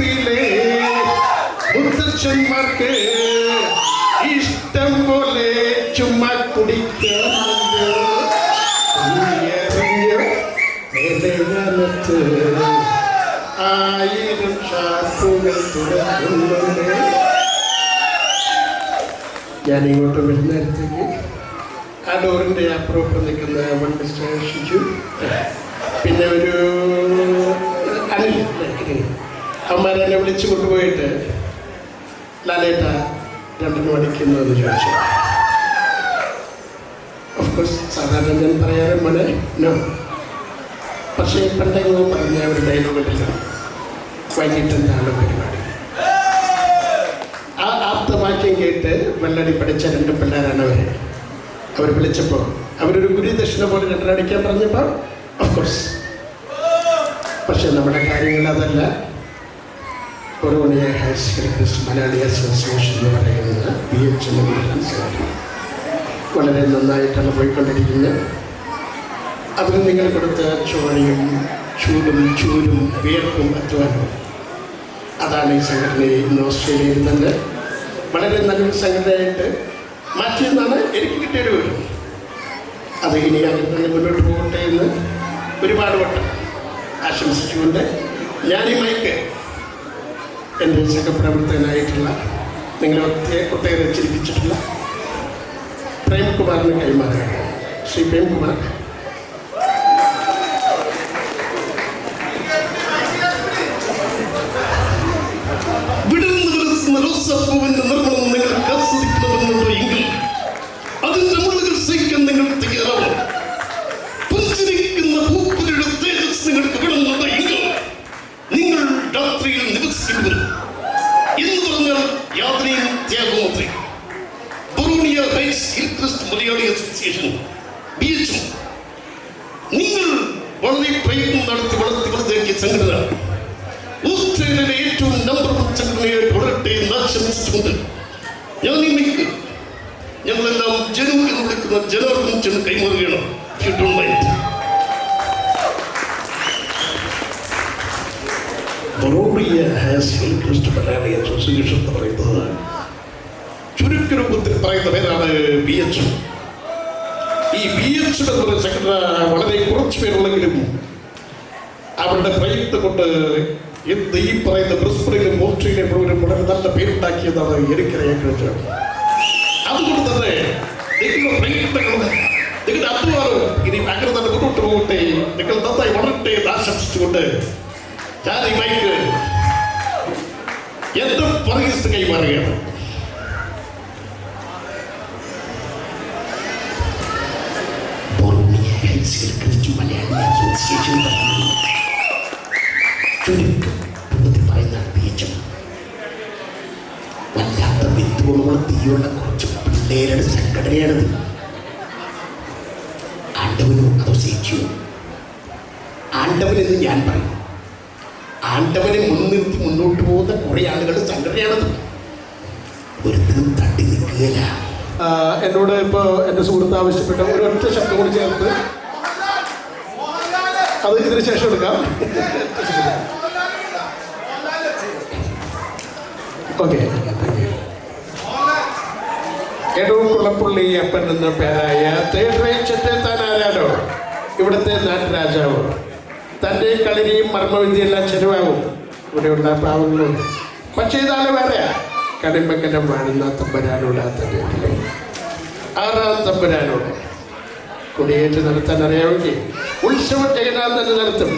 അസുഖത്തിലെ മുത്തച്ഛന്മാർക്ക് ഇഷ്ടം പോലെ ഞാൻ ഇങ്ങോട്ട് വരുന്നേരത്തേക്ക് ആ ഡോറിന്റെ അപ്പുറം നിൽക്കുന്ന വണ്ടി സ്റ്റേഷിച്ചു പിന്നെ ഒരു അനിൽ അമ്മമാരെന്നെ വിളിച്ചു കൊണ്ടുപോയിട്ട് ലാലേട്ട രണ്ടിന് മണിക്കുന്നതെന്ന് ചോദിച്ചു? ഓഫ്കോഴ്സ് സാധാരണ ഞാൻ പറയാറ് മോനെ നോ പക്ഷേ പണ്ടെങ്കിലും പറഞ്ഞ ഒരു ഡയലോഗില്ല വൈകിട്ട് എന്താണ് പരിപാടി? ആ ആപ്തവാക്യം കേട്ട് വെള്ളടി പഠിച്ച രണ്ട് പിള്ളേരാണ് അവർ അവർ വിളിച്ചപ്പോൾ അവരൊരു ഗുരുദക്ഷിണ പോലെ രണ്ടടിക്കാൻ പറഞ്ഞപ്പോൾ ഓഫ്കോഴ്സ് പക്ഷെ നമ്മുടെ കാര്യങ്ങൾ അതല്ല. ഹയർ മലയാളി അസോസിയേഷൻ എന്ന് പറയുന്നത് ബി എച്ച് വളരെ നന്നായിട്ടാണ് പോയിക്കൊണ്ടിരിക്കുന്നത് അതിന് നിങ്ങൾ കൊടുത്ത ചോഴയും ചൂടും ചൂരും വിയർപ്പും അധ്വാനവും അതാണ് ഈ സംഘടനയെ ഇന്ന് ഓസ്ട്രേലിയയിൽ തന്നെ വളരെ നല്ലൊരു സംഘടനയായിട്ട് മാറ്റിയെന്നാണ് എനിക്ക് കിട്ടിയൊരു വിവരം. അത് ഇനി അങ്ങനെ മുന്നോട്ട് പോകട്ടെ എന്ന് ഒരുപാട് വട്ടം ആശംസിച്ചുകൊണ്ട് ഞാൻ മൈക്ക് എന്റെ സഹപ്രവർത്തകനായിട്ടുള്ള നിങ്ങളെ ഒത്തിരി ഒട്ടേറെ ചിരിപ്പിച്ചിട്ടുള്ള പ്രേംകുമാറിന് കൈമാറുകയാണ് ശ്രീ പ്രേംകുമാർ. വിടർന്നു നിർമ്മണം അസോസിയേഷൻ ബി എച്ച് നിങ്ങൾ വളരെ പ്രയത്നം നടത്തി വളർത്തി വലുതാക്കിയ സംഘടന. ഓസ്ട്രേലിയയിലെ ഏറ്റവും നമ്പർ വൺ സംഘടനയായിട്ട് വളരട്ടെ എന്ന് ആശംസിച്ചുകൊണ്ട് ഞാൻ ഈ മിക്ക് ഞങ്ങളെല്ലാം ജനു എന്ന് വിളിക്കുന്ന ജനാർദ്ദൻ ചെന്ന് കൈമാറുകയാണ്. ബറോറിയ ഹാസ് ഹിൽ ക്രിസ്റ്റ് മലയാളി അസോസിയേഷൻ എന്ന് പറയുന്നത് ചുരുക്കരൂപത്തിൽ പറയുന്ന പേരാണ് ബി എച്ച് ഈ ബി എച്ച് എന്ന് പറയുന്ന സംഘടന വളരെ കുറച്ച് പേരുള്ളെങ്കിലും അവരുടെ പ്രയത്നം കൊണ്ട് എന്ത് ഈ പറയുന്ന ബ്രിസ്ബണിലും ഓസ്ട്രേലിയ മുഴുവനും വളരെ നല്ല പേരുണ്ടാക്കിയതാണ് എനിക്കറിയാൻ കഴിഞ്ഞത്. അതുകൊണ്ട് തന്നെ നിങ്ങളുടെ പ്രയത്നങ്ങളും നിങ്ങളുടെ അധ്വാനവും ഇനി അങ്ങനെ തന്നെ മുന്നോട്ട് പോകട്ടെ. നിങ്ങൾ നന്നായി വളരട്ടെ എന്ന് ആശംസിച്ചുകൊണ്ട് ഞാൻ ഈ മൈക്ക് എന്റെ പറയസ് കൈമാറുകയാണ്. ബൊറോണിയ ഹെൽസിൽ ക്രിസ്തു മലയാളി അസോസിയേഷൻ പറയുന്നു ചുരുക്കം രൂപത്തിൽ പറയുന്ന ബീജം വല്ലാത്ത വിത്തുകളുള്ള തീയുള്ള കുറച്ച് പിള്ളേരുടെ സംഘടനയാണത് ആണ്ടവനോ ആണ്ടവനെന്ന് ഞാൻ പറയും ആണ്ടവനെ മുൻനിർത്തി മുന്നോട്ട് പോകുന്ന കുറേ ആളുകളുടെ സംഘടനയാണത് ഒരിക്കലും തട്ടി നിൽക്കുകയില്ല എന്നോട് ഇപ്പോൾ എന്റെ സുഹൃത്ത് ആവശ്യപ്പെട്ട ഒരൊറ്റ ശബ്ദം കൂടി ചേർത്ത് അത് ഇതിന് ശേഷം എടുക്കാം. ഓക്കെ. എടവും കുളപ്പുള്ളി അപ്പൻ എന്ന പേരായ തേട്രേച്ചത്തെ താൻ ആരാടോ? ഇവിടുത്തെ നാട്ടുരാജാവ് തന്റെ കളരിയും മർമ്മവിദ്യയെല്ലാം ചെലവാകും. ഇവിടെയുള്ള പാവങ്ങളോട്. പക്ഷേ ഇതാണ് വേറെയാ. കടിമ്പക്കനം വാഴുന്ന തമ്പരാനോട് ആ തന്റെ ആറാം തമ്പരാനോട്. കുടിയേറ്റ് നടത്താൻ അറിയാമെങ്കിൽ ഉത്സവം തന്നെ നടത്തും.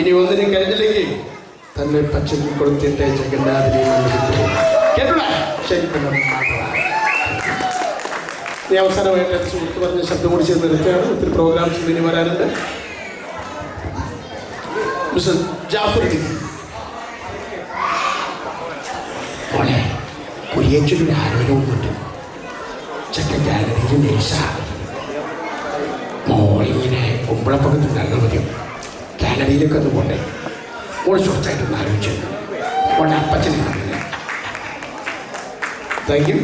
ഇനി ഒന്നിനും കഴിഞ്ഞില്ലെങ്കിൽ തന്നെ പച്ചക്ക് കൊടുത്തിട്ട് ഈ അവസാനമായിട്ട് എന്റെ സുഹൃത്ത് പറഞ്ഞ ശബ്ദം കൂടി ചെയ്ത് നിർത്തുകയാണ്. ഒത്തിരി പ്രോഗ്രാംസ് ഇനി വരാനുണ്ട്. ജാഫർ മോളെ കുരിയച്ചൊരു ആരോഗ്യമുണ്ട് ചെക്കൻ ജാഗ്രതയിൽ നേഴ്സാ കുമ്പളപ്പുറത്ത് നല്ല മതി കാനഡയിലൊക്കെ ഒന്ന് പോട്ടെ ഓൾ ഷോർട്ടായിട്ടൊന്ന് ആലോചിച്ചു മോളുടെ അപ്പച്ചൻ താങ്ക് യു